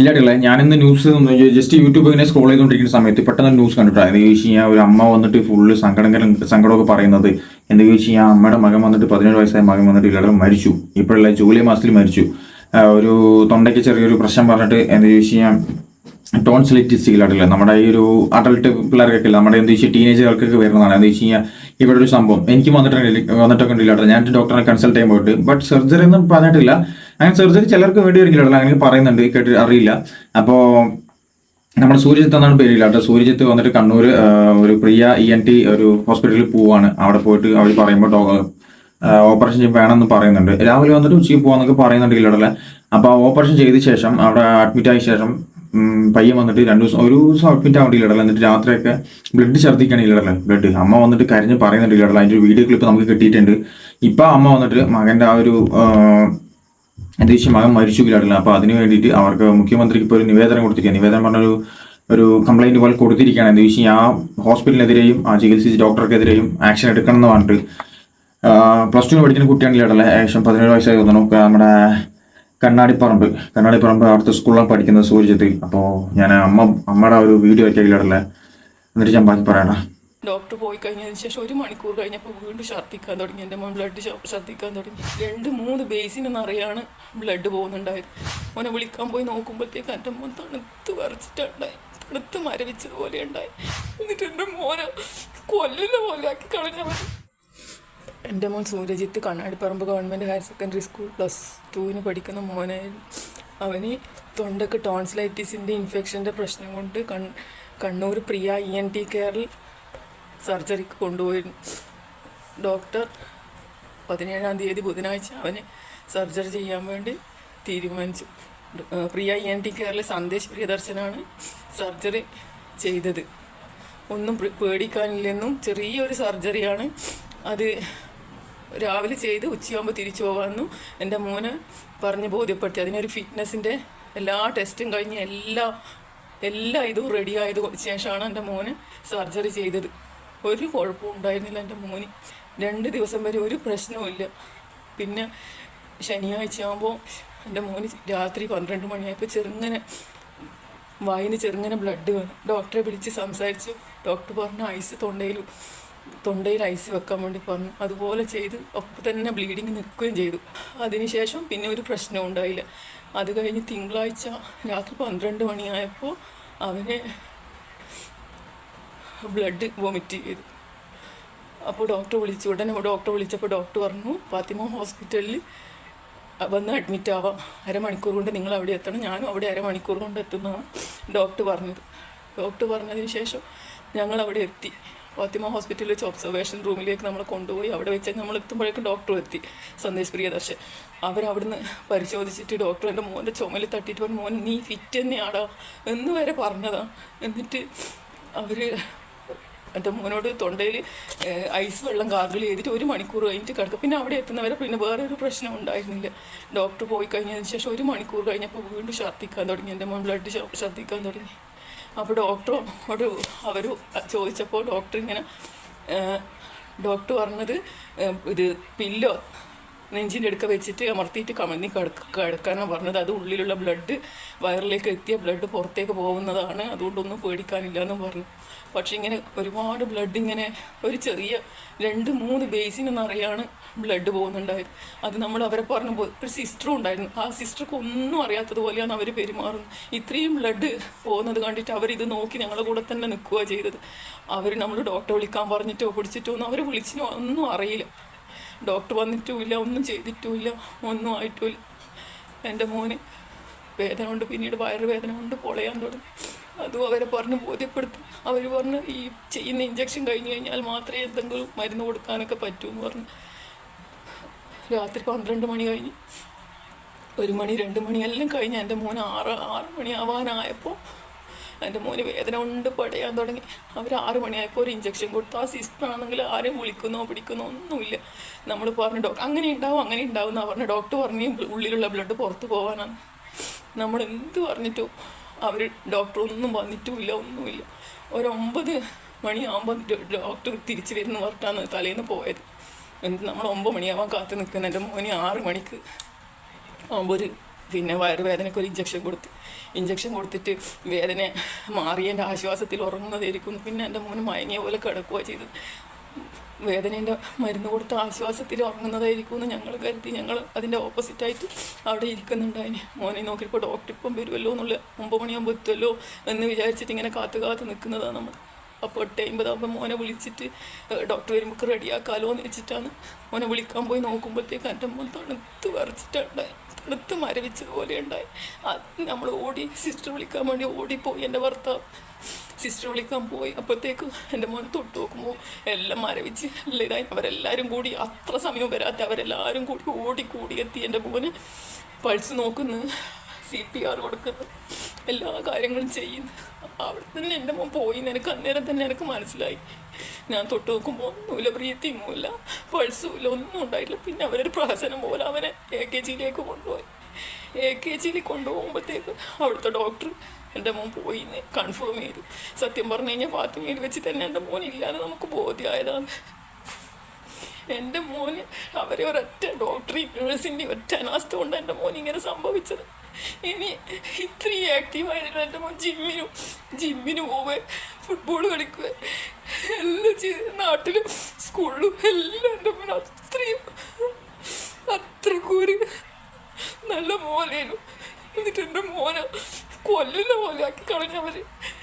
ഇല്ലാട്ടില്ല ഞാനിന്ന് news just YouTube ഇങ്ങനെ scroll ചെയ്തുകൊണ്ടിരിക്കുന്ന സമയത്ത് പെട്ടെന്ന് ന്യൂസ് കണ്ടിട്ടാണ് എന്ന് ചോദിച്ചു കഴിഞ്ഞാൽ ഒരു അമ്മ വന്നിട്ട് ഫുള്ള് സങ്കടം സങ്കടമൊക്കെ പറയുന്നത്. എന്താ ചോദിച്ചു കഴിഞ്ഞാൽ അമ്മയുടെ മകൻ വന്നിട്ട് പതിനേഴ് വയസ്സായ മകൻ വന്നിട്ട് ഇല്ലാതെ മരിച്ചു. ഇപ്പോഴല്ല ജൂലൈ മാസത്തിൽ മരിച്ചു. ഒരു തൊണ്ടയ്ക്ക് ചെറിയൊരു പ്രശ്നം പറഞ്ഞിട്ട് എന്താ ചോദിച്ചു കഴിഞ്ഞാൽ ടോൺസിലിറ്റിസ് ഇല്ലാട്ടില്ല നമ്മുടെ ഈ ഒരു അഡൾട്ട് പിള്ളേർക്കൊക്കെ ഇല്ല. നമ്മുടെ എന്താ വെച്ചാൽ ടീനേജുകൾക്കൊക്കെ വരുന്നതാണ്. എന്താ വെച്ച് കഴിഞ്ഞാൽ ഇവിടെ ഒരു സംഭവം. എനിക്ക് വന്നിട്ടുണ്ട് വന്നിട്ടൊക്കെ ഇല്ലാട്ടില്ല ഞാൻ ഡോക്ടറെ കൺസൾട്ട് ചെയ്യാൻ പോയിട്ട്. ബട്ട് സർജറി ഒന്നും പറഞ്ഞിട്ടില്ല. അങ്ങനെ സർജറി ചിലർക്ക് വേണ്ടി വരില്ല അങ്ങനെ പറയുന്നുണ്ട്. കേട്ട് അറിയില്ല. അപ്പോൾ നമ്മുടെ സൂര്യജിത്ത് എന്നാണ് പേരില്ല. കേട്ടോ സൂര്യജിത്ത് വന്നിട്ട് കണ്ണൂർ ഒരു പ്രിയ ഇ എൻ ടി ഒരു ഹോസ്പിറ്റലിൽ പോവാണ്. അവിടെ പോയിട്ട് അവർ പറയുമ്പോൾ ഓപ്പറേഷൻ ചെയ്യാൻ വേണമെന്ന് പറയുന്നുണ്ട്. രാവിലെ വന്നിട്ട് ഉച്ചയ്ക്ക് പോകാന്നൊക്കെ പറയുന്നുണ്ട് ഇല്ലടല്ലേ അപ്പോൾ ഓപ്പറേഷൻ ചെയ്ത ശേഷം അവിടെ അഡ്മിറ്റ് ആയ ശേഷം പയ്യൻ വന്നിട്ട് രണ്ട് ദിവസം ഒരു ദിവസം അഡ്മിറ്റ് ആവേണ്ടി എന്നിട്ട് രാത്രിയൊക്കെ ബ്ലഡ് ഛർദ്ദിക്കാണ് ഇല്ലടല്ലേ ബ്ലഡ് അമ്മ വന്നിട്ട് കരഞ്ഞ് പറയുന്നുണ്ട് ഇല്ലടല അതിന്റെ വീഡിയോ ക്ലിപ്പ് നമുക്ക് കിട്ടിയിട്ടുണ്ട്. ഇപ്പൊ അമ്മ വന്നിട്ട് മകന്റെ ആ ഒരു വെച്ചാൽ മകൻ മരിച്ചു കിടല്ല അപ്പൊ അതിന് വേണ്ടിയിട്ട് അവർക്ക് മുഖ്യമന്ത്രിക്ക് ഇപ്പോൾ ഒരു നിവേദനം കൊടുത്തിരിക്കുക നിവേദനം പറഞ്ഞൊരു ഒരു കംപ്ലൈന്റ് പോലെ കൊടുത്തിരിക്കുകയാണ്. എന്താ വെച്ചാൽ ആ ഹോസ്പിറ്റലിനെതിരെയും ആ ചികിത്സിച്ച ഡോക്ടർക്കെതിരെയും ആക്ഷൻ എടുക്കണം എന്ന് പറഞ്ഞിട്ട് പ്ലസ് ടു പഠിക്കുന്ന കുട്ടിയാണ് ഇടല്ലേ ഏകദേശം പതിനേഴ് വയസ്സായി തോന്നുന്നു. നമ്മുടെ കണ്ണാടിപ്പറമ്പ് കണ്ണാടിപ്പറമ്പ് അവിടുത്തെ സ്കൂളിലാണ് പഠിക്കുന്നത് സൂര്യജിത്ത് അപ്പോൾ ഞാൻ അമ്മ അമ്മയുടെ ഒരു വീഡിയോ ഒക്കെ ഇടല്ലേ എന്നിട്ട് ഞാൻ ബാക്കി പറയണം. ഡോക്ടർ പോയി കഴിഞ്ഞതിന് ശേഷം ഒരു മണിക്കൂർ കഴിഞ്ഞപ്പോൾ വീണ്ടും ഛർദ്ദിക്കാൻ തുടങ്ങി. എന്റെ മോൻ ബ്ലഡ് ഛർദ്ദിക്കാൻ തുടങ്ങി. രണ്ട് മൂന്ന് ബേസിന് നിറയാണ് ബ്ലഡ് പോകുന്നുണ്ടായത്. മോനെ വിളിക്കാൻ പോയി നോക്കുമ്പോഴത്തേക്ക് എന്റെ മോൻ തണുത്ത് വരച്ചിട്ടുണ്ടായി തണുത്ത് മരവിച്ചതുപോലെ ഉണ്ടായി. എന്നിട്ട് എന്റെ മോനെ കൊല്ലുന്ന പോലെ ആക്കി കളഞ്ഞവൻ എന്റെ മോൻ Suryajith Kannadiparamba government higher secondary school plus ടുവിന് പഠിക്കുന്ന മോനായിരുന്നു അവന് തൊണ്ടക്ക് ടോൺസിലൈറ്റിസിന്റെ ഇൻഫെക്ഷന്റെ പ്രശ്നം കൊണ്ട് കൺ Kannur Priya E N T കെയറിൽ സർജറിക്ക് കൊണ്ടുപോയിരുന്നു ഡോക്ടർ പതിനേഴാം തീയതി ബുധനാഴ്ച അവന് സർജറി ചെയ്യാൻ വേണ്ടി തീരുമാനിച്ചു. പ്രിയ ഇ എൻ ടി കെയറിലെ സന്ദേശ് പ്രിയദർശനാണ് സർജറി ചെയ്തത്. ഒന്നും പേടിക്കാനില്ലെന്നും ചെറിയൊരു സർജറിയാണ് അത് രാവിലെ ചെയ്ത് ഉച്ചയാകുമ്പോൾ തിരിച്ചു പോകാമെന്നും എന്റെ മോന് പറഞ്ഞ് ബോധ്യപ്പെടുത്തി. അതിനൊരു ഫിറ്റ്നസിന്റെ എല്ലാ ടെസ്റ്റും കഴിഞ്ഞ് എല്ലാ എല്ലാ ഇതും റെഡി ആയത് ശേഷമാണ് എന്റെ മോന് സർജറി ചെയ്തത്. ഒരു കുഴപ്പവും ഉണ്ടായിരുന്നില്ല എന്റെ മോന്. രണ്ട് ദിവസം വരെ ഒരു പ്രശ്നവുമില്ല പിന്നെ ശനിയാഴ്ച ആകുമ്പോൾ എന്റെ മോന് രാത്രി പന്ത്രണ്ട് മണിയായപ്പോൾ ചെറുങ്ങനെ വായിന് ചെറുങ്ങനെ ബ്ലഡ് വന്നു. ഡോക്ടറെ വിളിച്ച് സംസാരിച്ചു. ഡോക്ടർ പറഞ്ഞു ഐസ് തൊണ്ടയിൽ തൊണ്ടയിൽ ഐസ് വെക്കാൻ വേണ്ടി പറഞ്ഞു. അതുപോലെ ചെയ്ത് ഒപ്പം തന്നെ ബ്ലീഡിങ് നിൽക്കുകയും ചെയ്തു. അതിനുശേഷം പിന്നെ ഒരു പ്രശ്നവും ഉണ്ടായില്ല. അത് കഴിഞ്ഞ് തിങ്കളാഴ്ച രാത്രി പന്ത്രണ്ട് മണിയായപ്പോൾ അവന് ബ്ലഡ് വൊമിറ്റ് ചെയ്തു. അപ്പോൾ ഡോക്ടർ വിളിച്ചു. ഉടനെ ഡോക്ടർ വിളിച്ചപ്പോൾ ഡോക്ടർ പറഞ്ഞു ഫാത്തിമ ഹോസ്പിറ്റലിൽ വന്ന് അഡ്മിറ്റ് ആവാം. അരമണിക്കൂർ കൊണ്ട് നിങ്ങൾ അവിടെ എത്തണം. ഞാനും അവിടെ അരമണിക്കൂർ കൊണ്ട് എത്തുന്നതാണ് ഡോക്ടർ പറഞ്ഞത്. ഡോക്ടർ പറഞ്ഞതിന് ശേഷം ഞങ്ങൾ അവിടെ എത്തി. ഫാത്തിമ ഹോസ്പിറ്റലിൽ വെച്ച് ഒബ്സർവേഷൻ റൂമിലേക്ക് നമ്മളെ കൊണ്ടുപോയി. അവിടെ വെച്ച് നമ്മൾ എത്തുമ്പോഴേക്കും ഡോക്ടർ എത്തി. സന്ദേശ് പ്രിയദർശൻ. അവരവിടുന്ന് പരിശോധിച്ചിട്ട് ഡോക്ടർ എന്റെ മോന്റെ ചുമൽ തട്ടിയിട്ട് പറഞ്ഞു മോൻ നീ ഫിറ്റ് തന്നെയാടാ എന്ന് വരെ പറഞ്ഞതാണ് എന്നിട്ട് അവർ എന്റെ മോനോട് തൊണ്ടയിൽ ഐസ് വെള്ളം ഗാർഗിൾ ചെയ്തിട്ട് ഒരു മണിക്കൂർ കഴിഞ്ഞിട്ട് കിടക്കും. പിന്നെ അവിടെ എത്തുന്നവരെ പിന്നെ വേറെ ഒരു പ്രശ്നം ഉണ്ടായിരുന്നില്ല. ഡോക്ടർ പോയി കഴിഞ്ഞതിന് ശേഷം ഒരു മണിക്കൂർ കഴിഞ്ഞപ്പോൾ വീണ്ടും ഛർദ്ദിക്കാൻ തുടങ്ങി. എന്റെ മോൻ ബ്ലഡ് ഛർദ്ദിക്കാൻ തുടങ്ങി. അപ്പോൾ ഡോക്ടറോട് അവർ ചോദിച്ചപ്പോൾ ഡോക്ടർ ഇങ്ങനെ ഡോക്ടർ പറഞ്ഞത് ഇത് പില്ലോ നെഞ്ചിന്റെ അടുക്ക വെച്ചിട്ട് അമർത്തിയിട്ട് കമന്നി കിടക്ക കിടക്കാനാണ് പറഞ്ഞത്. അത് ഉള്ളിലുള്ള ബ്ലഡ് വയറിലേക്ക് എത്തിയ ബ്ലഡ് പുറത്തേക്ക് പോകുന്നതാണ്. അതുകൊണ്ടൊന്നും പേടിക്കാനില്ല എന്നും പറഞ്ഞു. പക്ഷേ ഇങ്ങനെ ഒരുപാട് ബ്ലഡ് ഇങ്ങനെ ഒരു ചെറിയ രണ്ട് മൂന്ന് ബേസിന് നിറയാണ് ബ്ലഡ് പോകുന്നുണ്ടായത്. അത് നമ്മൾ അവരെ പറഞ്ഞു ഒരു സിസ്റ്ററും ഉണ്ടായിരുന്നു. ആ സിസ്റ്റർക്ക് ഒന്നും അറിയാത്തതുപോലെയാണ് അവർ പെരുമാറുന്നത്. ഇത്രയും ബ്ലഡ് പോകുന്നത് കണ്ടിട്ട് അവരിത് നോക്കി ഞങ്ങളുടെ കൂടെ തന്നെ നിൽക്കുക ചെയ്തത്. അവർ നമ്മൾ ഡോക്ടറെ വിളിക്കാൻ പറഞ്ഞിട്ടോ പിടിച്ചിട്ടോ ഒന്നും അവർ വിളിച്ചിനോ ഒന്നും അറിയില്ല. ഡോക്ടർ വന്നിട്ടുമില്ല ഒന്നും ചെയ്തിട്ടുമില്ല ഒന്നും ആയിട്ടുമില്ല. എന്റെ മോന് വേദന കൊണ്ട് പിന്നീട് വയറുവേദന കൊണ്ട് പൊളയാൻ തുടങ്ങി. അതും അവരെ പറഞ്ഞ് ബോധ്യപ്പെടുത്തി. അവർ പറഞ്ഞ് ഈ ചെയ്യുന്ന ഇഞ്ചക്ഷൻ കഴിഞ്ഞ് കഴിഞ്ഞാൽ മാത്രമേ എന്തെങ്കിലും മരുന്ന് കൊടുക്കാനൊക്കെ പറ്റൂ എന്ന് പറഞ്ഞു. രാത്രി പന്ത്രണ്ട് മണി കഴിഞ്ഞ് ഒരു മണി രണ്ട് മണി എല്ലാം കഴിഞ്ഞ് എന്റെ മോൻ ആറ് ആറ് മണി ആവാനായപ്പോൾ എന്റെ മോന് വേദന ഉണ്ട് പടയാൻ തുടങ്ങി. അവർ ആറ് മണിയായപ്പോൾ ഒരു ഇഞ്ചക്ഷൻ കൊടുത്തു. ആ സിസ്റ്റർ ആണെങ്കിൽ ആരും വിളിക്കുന്നോ പിടിക്കുന്നോ ഒന്നുമില്ല. നമ്മൾ പറഞ്ഞു ഡോക്ടർ അങ്ങനെ ഉണ്ടാവും അങ്ങനെ ഉണ്ടാവും എന്നാ പറഞ്ഞു ഡോക്ടർ പറഞ്ഞു ഉള്ളിലുള്ള ബ്ലഡ് പുറത്ത് പോകാനാണ്. നമ്മൾ എന്ത് പറഞ്ഞിട്ടും? അവർ ഡോക്ടർ ഒന്നും വന്നിട്ടുമില്ല ഒന്നുമില്ല. ഒരൊമ്പത് മണിയാകുമ്പോൾ ഡോക്ടർ തിരിച്ചു വരുന്ന പറഞ്ഞിട്ടാണ് തലേന്ന് പോയത്. എന്നിട്ട് നമ്മൾ ഒമ്പത് മണിയാവാൻ കാത്തു നിൽക്കുന്ന. എന്റെ മോനെ ആറ് മണിക്ക് ആകുമ്പോൾ ഒരു പിന്നെ വയറുവേദനയ്ക്ക് ഒരു ഇഞ്ചക്ഷൻ കൊടുത്ത്. ഇഞ്ചക്ഷൻ കൊടുത്തിട്ട് വേദന മാറി എന്റെ ആശ്വാസത്തിൽ ഉറങ്ങുന്നതായിരിക്കും. പിന്നെ എന്റെ മോന് മയങ്ങിയ പോലെ കിടക്കുക ചെയ്തത്. വേദനേന്റെ മരുന്ന് കൊടുത്ത ആശ്വാസത്തിൽ ഉറങ്ങുന്നതായിരിക്കും എന്ന് ഞങ്ങൾ കരുതി. ഞങ്ങൾ അതിന്റെ ഓപ്പോസിറ്റായിട്ട് അവിടെ ഇരിക്കുന്നുണ്ട്. ഇരിക്കുന്നുണ്ടായിന് മോനെ നോക്കിയപ്പോൾ ഡോക്ടർ ഇപ്പം വരുമല്ലോ എന്നുള്ള ഒമ്പത് മണിയാകുമ്പോൾ എത്തുമല്ലോ എന്ന് വിചാരിച്ചിട്ട് ഇങ്ങനെ കാത്തു കാത്ത് നിൽക്കുന്നതാണ് നമ്മൾ. അപ്പോൾ എട്ട് അമ്പതാകുമ്പോൾ മോനെ വിളിച്ചിട്ട് ഡോക്ടർ വരുമ്പോൾ റെഡിയാക്കാലോ എന്ന് വെച്ചിട്ടാണ് മോനെ വിളിക്കാൻ പോയി നോക്കുമ്പോഴത്തേക്ക് എന്റെ മോൻ തണുത്ത് വരച്ചിട്ടുണ്ടായി തണുത്ത് മരവിച്ചതുപോലെ ഉണ്ടായി. അത് നമ്മൾ ഓടി സിസ്റ്റർ വിളിക്കാൻ വേണ്ടി ഓടിപ്പോയി എന്റെ ഭർത്താവ്. സിസ്റ്റർ വിളിക്കാൻ പോയി അപ്പോഴത്തേക്ക് എന്റെ മോൻ തൊട്ട് നോക്കുമ്പോൾ എല്ലാം മരവിച്ച് ഇതായി. അവരെല്ലാവരും കൂടി അത്ര സമയം വരാത്ത അവരെല്ലാവരും കൂടി ഓടി കൂടി എത്തി എന്റെ മോന്. പൾസ് നോക്കുന്നു സി പി ആർ കൊടുക്കുന്നു എല്ലാ കാര്യങ്ങളും ചെയ്യുന്നു. അവിടെ തന്നെ എന്റെ മോൻ പോയി എനിക്ക് അന്നേരം തന്നെ എനിക്ക് മനസ്സിലായി. ഞാൻ തൊട്ട് നോക്കുമ്പോൾ ഒന്നുമില്ല ബ്രീത്തിങ്ങും ഇല്ല പൾസും ഒന്നും ഉണ്ടായില്ല പിന്നെ അവരൊരു പ്രഹസനം പോലെ അവനെ എ കെ ജിയിലേക്ക് കൊണ്ടുപോയി. എ കെ ജിയിൽ കൊണ്ടുപോകുമ്പോഴത്തേക്ക് അവിടുത്തെ ഡോക്ടർ എന്റെ മോൻ പോയി എന്ന് കൺഫേം ചെയ്തു. സത്യം പറഞ്ഞു കഴിഞ്ഞാൽ ഫാത്തിമയിൽ വെച്ച് തന്നെ എന്റെ മോൻ ഇല്ലാതെ നമുക്ക് ബോധ്യമായതാണ്. എന്റെ മോന് അവരെ ഒരൊറ്റ ഡോക്ടറെയും നേഴ്സിന്റെ ഒറ്റ അനാസ്ഥ കൊണ്ട് എന്റെ മോൻ ഇങ്ങനെ സംഭവിച്ചത്. ഇനി ഇത്രയും ആക്റ്റീവായിരുന്നു എന്റെ മോൻ ജിമ്മിനും ജിമ്മിന് പോവേ ഫുട്ബോൾ കളിക്കുക എല്ലാം ചെയ്ത് നാട്ടിലും സ്കൂളിലും എല്ലാം എന്റെ മുന്നിൽ അത്രയും അത്രക്കൊരു നല്ല മോനേനു എന്നിട്ട് എന്റെ മോനെ കൊല്ലുന്ന പോലെ ആക്കി കളഞ്ഞവർ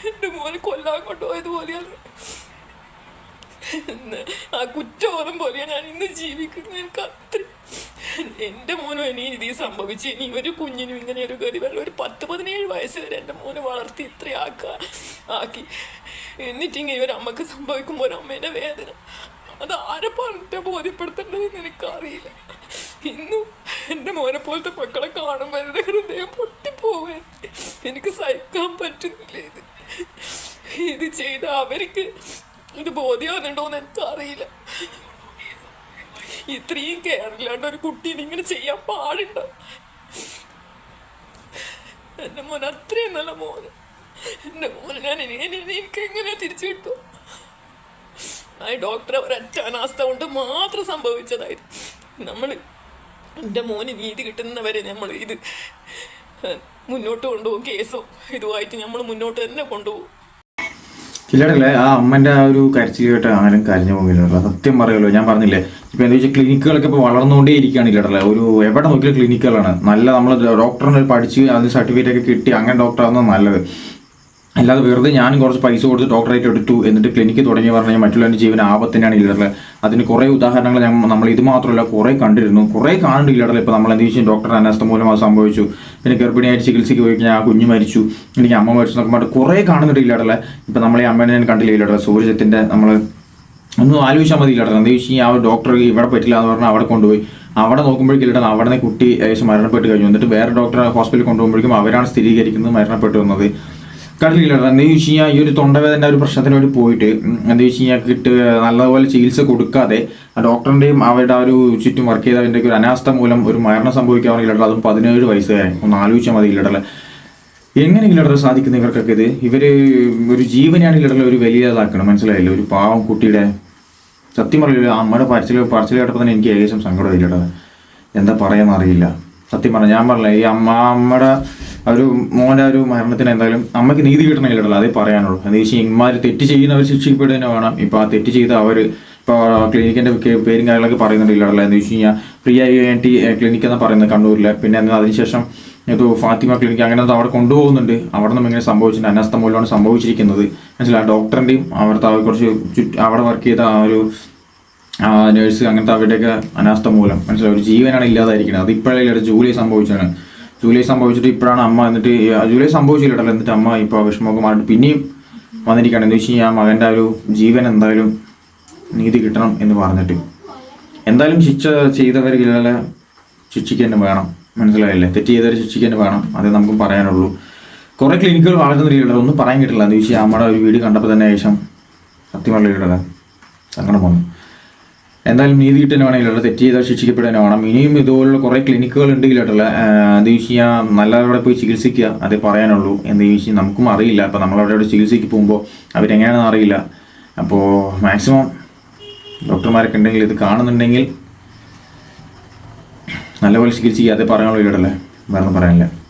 എന്റെ മോനെ കൊല്ലാൻ കൊണ്ടുപോയത് പോലെയാണ്. ആ കുറ്റബോധം പോലെയാണ് ഞാൻ ഇന്ന് ജീവിക്കുന്നത്. എനിക്ക് അത്ര എന്റെ മോനും ഇനി ഇത് സംഭവിച്ചു. ഇനി ഒരു കുഞ്ഞിനും ഇങ്ങനെ ഒരു ഗതി വരും ഒരു പത്ത് പതിനേഴ് വയസ്സ് വരെ എന്റെ മോനെ വളർത്തി ഇത്രയാക്കുക ആക്കി. എന്നിട്ട് ഇങ്ങനെ ഒരു അമ്മയ്ക്ക് സംഭവിക്കുമ്പോൾ ഒരു അമ്മേന്റെ വേദന. അത് ആരെ പറഞ്ഞിട്ട് ബോധ്യപ്പെടുത്തേണ്ടതെന്ന് എനിക്കറിയില്ല. ഇന്നും എന്റെ മോനെ പോലത്തെ മക്കളെ കാണുമ്പോൾ എന്റെ ഹൃദയം പൊട്ടിപ്പോവേ എനിക്ക് സഹിക്കാൻ പറ്റുന്നില്ല ഇത്. ഇത് ചെയ്ത അവർക്ക് ഇത് ബോധ്യമാകുന്നുണ്ടോന്ന് എനിക്കറിയില്ല. ഇത്രയും കെയറില്ലാണ്ട് ഒരു കുട്ടീനെ ഇങ്ങനെ ചെയ്യാൻ പാടുണ്ടോ എന്റെ മോൻ അത്രയും നല്ല മോന്. എന്റെ മോനെ ഞാൻ എനിക്ക് എങ്ങനെ തിരിച്ചു കിട്ടും ആ ഡോക്ടറെ ഒരൊറ്റ അനാസ്ഥ കൊണ്ട് മാത്രം സംഭവിച്ചതായിരുന്നു നമ്മൾ എന്റെ മോന് നീതി കിട്ടുന്നവരെ നമ്മൾ ഇത് മുന്നോട്ട് കൊണ്ടുപോകും. കേസോ ഇതുമായിട്ട് നമ്മൾ മുന്നോട്ട് തന്നെ കൊണ്ടുപോകും. ചിലടല്ലേ ആ അമ്മന്റെ ആ ഒരു കരച്ചിൽ കേട്ട് ആരും കരഞ്ഞു പോകില്ല സത്യം പറയുമല്ലോ ഞാൻ പറഞ്ഞില്ലേ ഇപ്പൊ എന്താ വെച്ചാൽ ക്ലിനിക്കുകളൊക്കെ ഇപ്പൊ വളർന്നുകൊണ്ടേ ഇരിക്കുകയാണ് ഇല്ലടല്ലേ ഒരു എവിടെ നോക്കിയാലും ക്ലിനിക്കുകളാണ് നല്ല നമ്മൾ ഡോക്ടറിനെ പഠിച്ച് അതിന് സർട്ടിഫിക്കറ്റ് ഒക്കെ കിട്ടി അങ്ങനെ ഡോക്ടർ ആവുന്നത് നല്ലത്. അല്ലാതെ വെറുതെ ഞാനും കുറച്ച് പൈസ കൊടുത്ത് ഡോക്ടറേറ്റ് എടുത്തു എന്നിട്ട് ക്ലിനിക്ക് തുടങ്ങി പറഞ്ഞാൽ മറ്റുള്ളവന്റെ ജീവൻ ആപത്തിനാണ് ഇല്ലടല്ലേ അതിന് കുറേ ഉദാഹരണങ്ങൾ നമ്മൾ ഇത് മാത്രമല്ല കുറേ കണ്ടിരുന്നു. കുറേ കാണുന്നുണ്ട് ഇല്ലടല്ലേ ഇപ്പോൾ നമ്മൾ എന്ത് വെച്ചാൽ ഡോക്ടർ അനാസ്ഥ മൂലം അത് സംഭവിച്ചു. പിന്നെ ഗർഭിണിയായിട്ട് ചികിത്സയ്ക്ക് പോയി കഴിഞ്ഞാൽ ആ കുഞ്ഞ് മരിച്ചു. എനിക്ക് അമ്മ മരിച്ചു എന്നൊക്കെ കുറേ കാണുന്നുണ്ട് ഇല്ലടല്ലേ ഇപ്പം നമ്മൾ ഈ അമ്മേനെ ഞാൻ കണ്ടില്ല ഇല്ലടല സൂര്യത്തിന്റെ നമ്മൾ ഒന്നും ആലോചിച്ചാൽ മതി ഇല്ലടല എന്താ വെച്ച് കഴിഞ്ഞാൽ ആ ഡോക്ടർ ഇവിടെ പറ്റില്ല എന്ന് പറഞ്ഞാൽ അവിടെ കൊണ്ടുപോയി. അവിടെ നോക്കുമ്പോഴേക്കും അവിടെ നിന്ന് കുട്ടി മരണപ്പെട്ട് കഴിഞ്ഞു. എന്നിട്ട് വേറെ ഡോക്ടറെ ഹോസ്പിറ്റലിൽ കൊണ്ടുപോകുമ്പോഴേക്കും അവരാണ് സ്ഥിരീകരിക്കുന്നത് മരണപ്പെട്ടു വന്നത്. കണ്ടില്ല എന്താ വെച്ച് കഴിഞ്ഞാൽ ഈ ഒരു തൊണ്ടവേദന ഒരു പ്രശ്നത്തിന് പോയിട്ട് എന്താ വെച്ച് കഴിഞ്ഞാൽ കിട്ട് നല്ലപോലെ ചികിത്സ കൊടുക്കാതെ ആ ഡോക്ടറിന്റെയും അവരുടെ ആ ഒരു ചുറ്റും വർക്ക് ചെയ്തതിന്റെ ഒരു അനാസ്ഥ മൂലം ഒരു മരണം സംഭവിക്കാറില്ല അതും പതിനേഴ് വയസ്സുകാരെ ഒന്ന് ആലോചിച്ചാൽ മതി ഇല്ലടല്ലേ എങ്ങനെ ഇല്ലടർ സാധിക്കുന്ന ഇവർക്കൊക്കെ ഇത് ഇവർ ഒരു ജീവനാണ് ഇല്ലടല ഒരു വലിയ ഇതാക്കണം. മനസ്സിലായില്ല? ഒരു പാവം കുട്ടിയുടെ സത്യം പറയില്ല അമ്മയുടെ പറച്ചിൽ പറച്ചിൽ കേട്ടപ്പോൾ തന്നെ എനിക്ക് ഏകദേശം സങ്കടം ഇല്ലട എന്താ പറയാന്ന് അറിയില്ല. സത്യം പറഞ്ഞ ഞാൻ പറഞ്ഞില്ല ഈ അമ്മ അമ്മയുടെ ഒരു മോന്റെ ഒരു മരണത്തിന് എന്തായാലും അമ്മയ്ക്ക് നീതി കിട്ടണില്ലടല്ലോ അതേ പറയാനുള്ളൂ. എന്ന് വെച്ചാൽ ഇമാര് തെറ്റ് ചെയ്യുന്നവർ ശിക്ഷിക്കപ്പെടുന്നതിന് വേണം. ഇപ്പൊ ആ തെറ്റ് ചെയ്ത അവർ ഇപ്പോൾ ക്ലിനിക്കിന്റെ ഒക്കെ പേരും കാര്യങ്ങളൊക്കെ പറയുന്നുണ്ട് പറയുന്നുണ്ടല്ലോ എന്ന് വെച്ച് കഴിഞ്ഞാൽ ഫ്രീ എൻ ടി ക്ലിനിക് എന്ന് പറയുന്നത് കണ്ണൂരിൽ പിന്നെ അതിനുശേഷം ഇത് ഫാത്തിമ ക്ലിനിക്ക് അങ്ങനെ അവിടെ കൊണ്ടുപോകുന്നുണ്ട്. അവിടെ നിന്നും ഇങ്ങനെ സംഭവിച്ചിട്ടുണ്ട്. അനാസ്ഥ മൂലമാണ് സംഭവിച്ചിരിക്കുന്നത്. മനസ്സിലായി? ഡോക്ടറിന്റെയും അവിടുത്തെ കുറച്ച് അവിടെ വർക്ക് ചെയ്ത ആ ഒരു നേഴ്സ് അങ്ങനത്തെ അവരുടെയൊക്കെ അനാസ്ഥ മൂലം. മനസ്സിലായി? ഒരു ജീവനാണ് ഇല്ലാതായിരിക്കുന്നത് അത് ഇപ്പോഴല്ലേ ജൂലൈ സംഭവിച്ചാണ് ജൂലൈ സംഭവിച്ചിട്ട് ഇപ്പോഴാണ് അമ്മ എന്നിട്ട് ജൂലൈ സംഭവിച്ചില്ലല്ലോ എന്നിട്ട് അമ്മ ഇപ്പോൾ വിഷമമൊക്കെ പിന്നെയും വന്നിരിക്കുകയാണ്. എന്ന് വെച്ച് കഴിഞ്ഞാൽ മകന്റെ ഒരു ജീവൻ എന്തായാലും നീതി കിട്ടണം എന്ന് പറഞ്ഞിട്ട്. എന്തായാലും ശിക്ഷ ചെയ്തവരില്ല ശിക്ഷിക്കുക വേണം. മനസ്സിലായില്ലേ? തെറ്റ് ചെയ്തവരെ ശിക്ഷിക്കുക വേണം. അതേ നമുക്ക് പറയാനുള്ളൂ. കുറേ ക്ലിനിക്കുകൾ വളരുന്ന രീതിയിലുള്ള ഒന്നും പറയാൻ കിട്ടില്ല. എന്ന് വെച്ചാൽ നമ്മുടെ ഒരു വീട് കണ്ടപ്പോൾ തന്നെ ശേഷം സത്യമുള്ള രീതിയിലുള്ള സങ്കടം വന്നു. എന്തായാലും നീതി കിട്ടുന്ന വേണമെങ്കിലുള്ള തെറ്റ് ചെയ്താൽ ശിക്ഷിക്കപ്പെടാൻ വേണം ഇനിയും ഇതുപോലുള്ള കുറേ ക്ലിനിക്കുകൾ ഉണ്ടെങ്കിലായിട്ടുള്ള എന്ത് ചെയ്യാൽ നല്ലവരുടെ പോയി ചികിത്സിക്കുക. അതേ പറയാനുള്ളൂ. എന്ത് ചോദിച്ചാൽ നമുക്കും അറിയില്ല. അപ്പോൾ നമ്മളവിടെ ചികിത്സയ്ക്ക് പോകുമ്പോൾ അവരെങ്ങനെയാണെന്ന് അറിയില്ല. അപ്പോൾ മാക്സിമം ഡോക്ടർമാരൊക്കെ ഉണ്ടെങ്കിൽ ഇത് കാണുന്നുണ്ടെങ്കിൽ നല്ലപോലെ ചികിത്സിക്കുക. അതേ പറയാനുള്ളൂ കേട്ടല്ലേ വേറെ പറയാനില്ല.